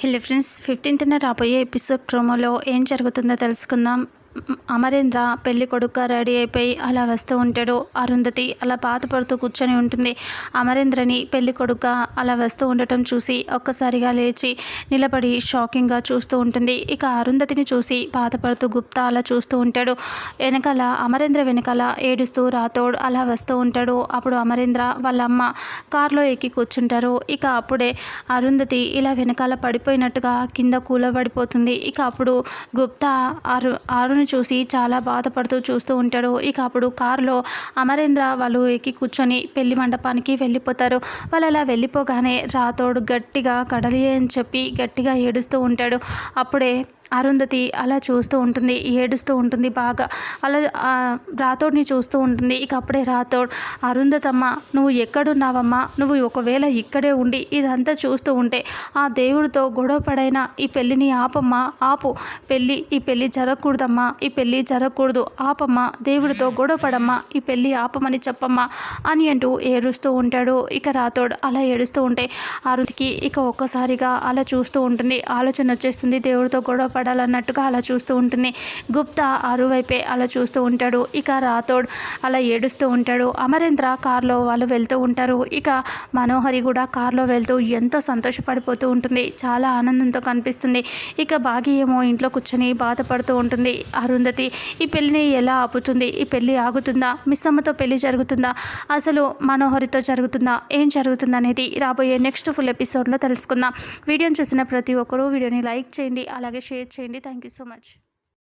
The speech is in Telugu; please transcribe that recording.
హలో ఫ్రెండ్స్ ఫిఫ్టీన్త్న రాబోయే ఎపిసోడ్ ప్రోమోలో ఏం జరుగుతుందో తెలుసుకుందాం. అమరేంద్ర పెళ్ళి కొడుక రెడీ అయిపోయి అలా వస్తూ ఉంటాడు. అరుంధతి అలా బాధపడుతూ కూర్చొని ఉంటుంది. అమరేంద్రని పెళ్ళి కొడుక అలా వస్తూ ఉండటం చూసి ఒక్కసారిగా లేచి నిలబడి షాకింగ్గా చూస్తూ ఉంటుంది. ఇక అరుంధతిని చూసి బాధపడుతూ గుప్తా అలా చూస్తూ ఉంటాడు. వెనకాల అమరేంద్ర వెనకాల ఏడుస్తూ రాతోడు అలా వస్తూ ఉంటాడు. అప్పుడు అమరేంద్ర వాళ్ళ అమ్మ కారులో ఎక్కి కూర్చుంటారు. ఇక అప్పుడే అరుంధతి ఇలా వెనకాల పడిపోయినట్టుగా కింద కూలబడిపోతుంది. ఇక అప్పుడు గుప్తా అరు అరుణ్ చూసి చాలా బాధపడుతూ చూస్తూ ఉంటాడు ఇక అప్పుడు కారులో అమరేంద్ర వాళ్ళు ఎక్కి కూర్చొని పెళ్ళి మండపానికి వెళ్ళిపోతారు. వాళ్ళు అలా వెళ్ళిపోగానే రాతోడు గట్టిగా కడలి అని చెప్పి గట్టిగా ఏడుస్తూ ఉంటాడు. అప్పుడే అరుంధతి అలా చూస్తూ ఉంటుంది ఏడుస్తూ ఉంటుంది బాగా. అలా రాథోడ్ని చూస్తూ ఉంటుంది. ఇక అప్పుడే రాథోడ్ అరుంధతమ్మ నువ్వు ఎక్కడున్నావమ్మా? నువ్వు ఒకవేళ ఇక్కడే ఉండి ఇదంతా చూస్తూ ఉంటే ఆ దేవుడితో గొడవ పడైనా ఈ పెళ్ళిని ఆపమ్మా ఆపు. పెళ్ళి ఈ పెళ్ళి జరగకూడదమ్మా ఈ పెళ్ళి జరగకూడదు. ఆపమ్మా దేవుడితో గొడవ పడమ్మా ఈ పెళ్ళి ఆపమని చెప్పమ్మా అని అంటూ ఏడుస్తూ ఉంటాడు. ఇక రాథోడ్ అలా ఏడుస్తూ ఉంటే అరుంధతికి ఇక ఒక్కసారిగా అలా చూస్తూ ఉంటుంది. ఆలోచన వచ్చేస్తుంది దేవుడితో గొడవ పడాలన్నట్టుగా అలా చూస్తూ ఉంటుంది. గుప్తా అరువైపే అలా చూస్తూ ఉంటాడు. ఇక రాథోడ్ అలా ఏడుస్తూ ఉంటాడు. అమరేంద్ర కారులో వాళ్ళు వెళ్తూ ఉంటారు. ఇక మనోహరి కూడా కారులో వెళ్తూ ఎంతో సంతోషపడిపోతూ ఉంటుంది. చాలా ఆనందంతో కనిపిస్తుంది. ఇక బాగి ఏమో ఇంట్లో కూర్చొని బాధపడుతూ ఉంటుంది. అరుంధతి ఈ పెళ్ళిని ఎలా ఆపుతుంది? ఈ పెళ్ళి ఆగుతుందా? మిస్సమ్మతో పెళ్ళి జరుగుతుందా? అసలు మనోహరితో జరుగుతుందా? ఏం జరుగుతుంది అనేది రాబోయే నెక్స్ట్ ఫుల్ ఎపిసోడ్లో తెలుసుకుందాం. వీడియోని చూసిన ప్రతి ఒక్కరూ వీడియోని లైక్ చేయండి. అలాగే share it, Thank you so much.